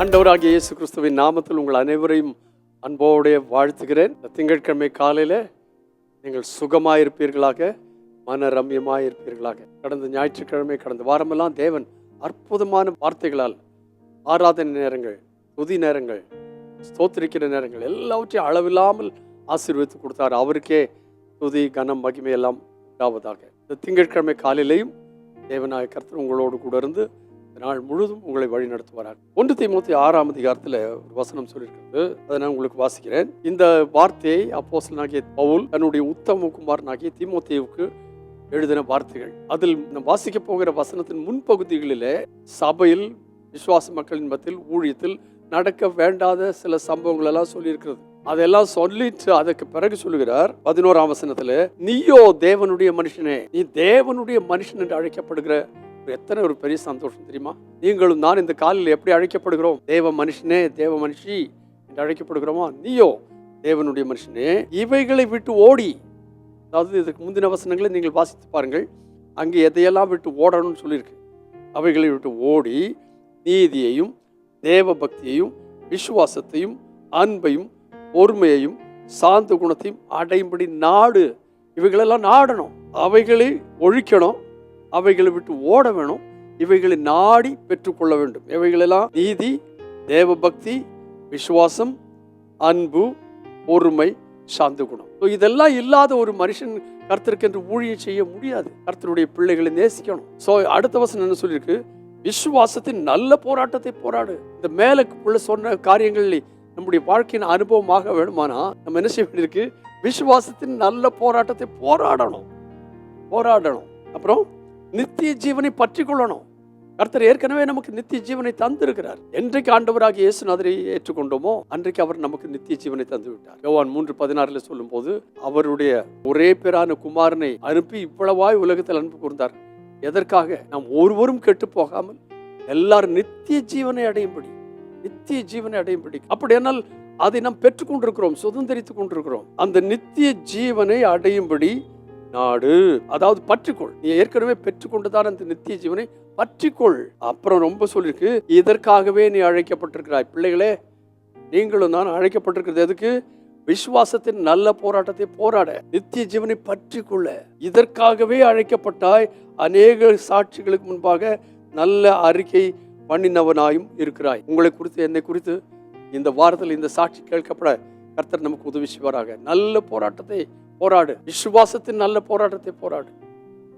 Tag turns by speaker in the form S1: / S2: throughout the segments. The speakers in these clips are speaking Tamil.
S1: ஆண்டவராகிய இயேசு கிறிஸ்துவின் நாமத்தில் உங்கள் அனைவரையும் அன்போடைய வாழ்த்துகிறேன். இந்த திங்கட்கிழமை காலையில் நீங்கள் சுகமாயிருப்பீர்களாக மன ரம்யமாயிருப்பீர்களாக கடந்த ஞாயிற்றுக்கிழமை கடந்த வாரமெல்லாம் தேவன் அற்புதமான வார்த்தைகளால் ஆராதனை நேரங்கள் துதி நேரங்கள் ஸ்தோத்திரிக்கிற நேரங்கள் எல்லாவற்றையும் அளவில்லாமல் ஆசீர்வதித்து கொடுத்தார். அவருக்கே துதி கனம் மகிமை எல்லாம் உண்டாவதாக. இந்த திங்கட்கிழமை காலையிலையும் தேவநாயகர்த்தர் உங்களோடு கூட இருந்து இந்த நாள் முழுதும் உங்களை வழி நடத்துவாராக. ஒன்று தீமூத்தி ஆறாம் அதிகாரத்தில் ஒரு வசனம் சொல்லியிருக்கிறது. அதை நான் உங்களுக்கு வாசிக்கிறேன். இந்த வார்த்தையை அப்போஸ்தலனாகிய பவுல் தன்னுடைய உத்தம குமாரனாகிய திமுத்தேவுக்கு எழுதின வார்த்தைகள். அதில் நம் வாசிக்க போகிற வசனத்தின் முன்பகுதிகளிலே சபையில் விசுவாச மக்களின் மத்தியில் ஊழியத்தில் நடக்க வேண்டாத சில சம்பவங்கள் எல்லாம் சொல்லியிருக்கிறது. அதெல்லாம் சொல்லிட்டு அதற்கு பிறகு சொல்லுகிறார் பதினோராம் வசனத்துல நீயோ தேவனுடைய மனுஷனே நீ தேவனுடைய மனுஷன் என்று அழைக்கப்படுகிற எத்தனை ஒரு பெரிய சந்தோஷம் தெரியுமா? நீங்களும் நான் இந்த காலில் எப்படி அழைக்கப்படுகிறோம்? தேவ மனுஷனே தேவ மனுஷி என்று அழைக்கப்படுகிறோமா? நீயோ தேவனுடைய மனுஷனே இவைகளை விட்டு ஓடி. அதாவது இதுக்கு முந்தின வசனங்களை நீங்கள் வாசித்து பாருங்கள். அங்கே எதையெல்லாம் விட்டு ஓடணும்னு சொல்லியிருக்கு. அவைகளை விட்டு ஓடி நீதியையும் தேவ பக்தியையும் விசுவாசத்தையும் அன்பையும் பொறுமையையும் சாந்த குணத்தையும் அடையும்படி நாடு. இவைகளெல்லாம் நாடணும். அவைகளை ஒழிக்கணும். அவைகளை விட்டு ஓட வேணும். இவைகளை நாடி பெற்றுக்கொள்ள வேண்டும். இவைகளெல்லாம் நீதி தேவ பக்தி விசுவாசம் அன்பு பொறுமை சாந்த குணம். ஸோ இதெல்லாம் இல்லாத ஒரு மனுஷன் கர்த்தருக்கென்று ஊழியம் செய்ய முடியாது. கர்த்தருடைய பிள்ளைகளை நேசிக்கணும். ஸோ அடுத்த வசனம் என்ன சொல்லியிருக்கு? விசுவாசத்தின் நல்ல போராட்டத்தை போராடு. இந்த மேலே உள்ள சொன்ன காரியங்களில் நம்முடைய வாழ்க்கையின் அனுபவமாக வேணுமானா நம்ம என்ன செய்ய வேண்டியிருக்கு? விசுவாசத்தின் நல்ல போராட்டத்தை போராடணும். போராடணும். அப்புறம் நித்திய ஜீவனை பற்றி கொள்ளணும் கர்த்தர் ஏற்கனவே நமக்கு நித்திய ஜீவனை தந்திருக்கிறார். என்றைக்கு ஆண்டவராக இயேசுநாதரை ஏற்றுக்கொண்டோமோ அன்றைக்கு அவர் நமக்கு நித்திய ஜீவனை தந்து விட்டார். யோவான் மூன்று பதினாறுல சொல்லும்போது அவருடைய ஒரே பேரான குமாரனை அனுப்பி இவ்வளவாய் உலகத்தில் அனுப்பி கூர்ந்தார். எதற்காக? நாம் ஒருவரும் கெட்டு போகாமல் எல்லாரும் நித்திய ஜீவனை அடையும்படி நித்திய ஜீவனை அடையும்படி. அப்படியானால் அதை நாம் பெற்றுக்கொண்டிருக்கிறோம் சுதந்திரித்துக் கொண்டிருக்கிறோம். அந்த நித்திய ஜீவனை அடையும்படி நாடு. அதாவது பற்றிக்கொள். நீ ஏற்கனவே பெற்றுக்கொண்டுதான் அந்த நித்திய ஜீவனை பற்றிக்கொள். அப்புறம் ரொம்ப சொல்லியிருக்கு இதற்காகவே நீ அழைக்கப்பட்டிருக்கிறாய். பிள்ளைகளே நீங்களும் தான் அழைக்கப்பட்டிருக்கிறது. எதுக்கு? விசுவாசத்தின் நல்ல போராட்டத்தை போராட. நித்திய ஜீவனை பற்றி கொள்ள இதற்காகவே அழைக்கப்பட்டாய். அநேக சாட்சிகளுக்கு முன்பாக நல்ல அறிக்கை பண்ணினவனாயும் இருக்கிறாய். உங்களை குறித்து என்னை குறித்து இந்த வாரத்தில் இந்த சாட்சி கேட்கப்பட கர்த்தர் நமக்கு உதவி செய்வாராக. நல்ல போராட்டத்தை போராடு. விசுவாசத்தின் நல்ல போராட்டத்தை போராடு.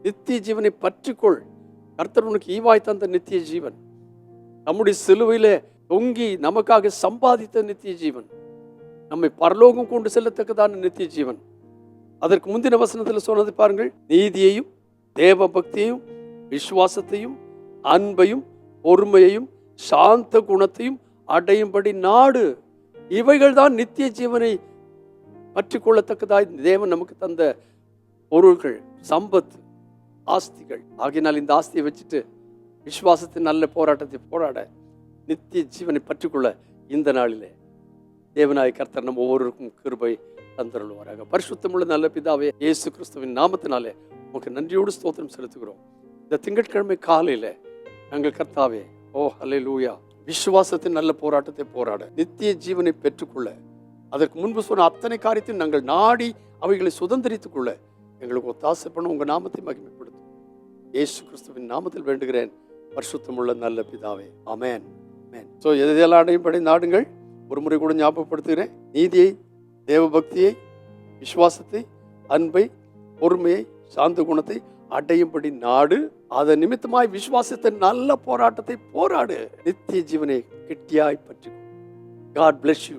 S1: நித்திய ஜீவனை பற்றிக்கொள். கர்த்தர் உனக்கு ஈவாய் தந்த நித்திய ஜீவன். நம்முடைய சிலுவையிலே தொங்கி நமக்காக சம்பாதித்த நித்திய ஜீவன். நம்மை பரலோகம் கொண்டு செல்லத்தக்கதான நித்திய ஜீவன். அதற்கு முந்தின வசனத்தில் சொன்னது பாருங்கள். நீதியையும் தேவ பக்தியையும் விசுவாசத்தையும் அன்பையும் பொறுமையையும் சாந்த குணத்தையும் அடையும்படி நாடு. இவைகள் தான் நித்திய ஜீவனை பற்றிக்கொள்ளத்தக்கதாய் தேவன் நமக்கு தந்த பொருள்கள் சம்பத் ஆஸ்திகள். ஆகினால் இந்த ஆஸ்தியை வச்சுட்டு விசுவாசத்தின் நல்ல போராட்டத்தை போராட நித்திய ஜீவனை பற்றிக்கொள்ள இந்த நாளிலே தேவநாய கர்த்தர் நம்ம ஒவ்வொருவருக்கும் கிருபை தந்தருள்வாராக. பரிசுத்தமுள்ள நல்ல பிதாவே இயேசு கிறிஸ்துவின் நாமத்தினாலே உங்களுக்கு நன்றியோடு ஸ்தோத்திரம் செலுத்துகிறோம். இந்த திங்கட்கிழமை காலையில நாங்கள் கர்த்தாவே ஓ ஹலே லூயா விசுவாசத்தின் நல்ல போராட்டத்தை போராட நித்திய ஜீவனை பெற்றுக்கொள்ள அதற்கு முன்பு சொன்ன அத்தனை காரியத்தையும் நாங்கள் நாடி அவைகளை சுதந்திரித்துக் கொள்ள எங்களுக்கு ஒத்தாசை பண்ண உங்கள் நாமத்தை மகிமைப்படுத்தும். ஏசு கிறிஸ்துவின் நாமத்தில் வேண்டுகிறேன். பரிசுத்தமுள்ள நல்ல பிதாவே. அமேன் மேன் ஸோ எதையெல்லாம் அடையும்படி நாடுங்கள்? ஒரு முறை கூட ஞாபகப்படுத்துகிறேன். நீதியை தேவபக்தியை விசுவாசத்தை அன்பை பொறுமையை சாந்த குணத்தை அடையும்படி நாடு. அதன் நிமித்தமாய் விசுவாசத்தை நல்ல போராட்டத்தை போராடு. நித்திய ஜீவனை கெட்டியாய் பற்றி God bless you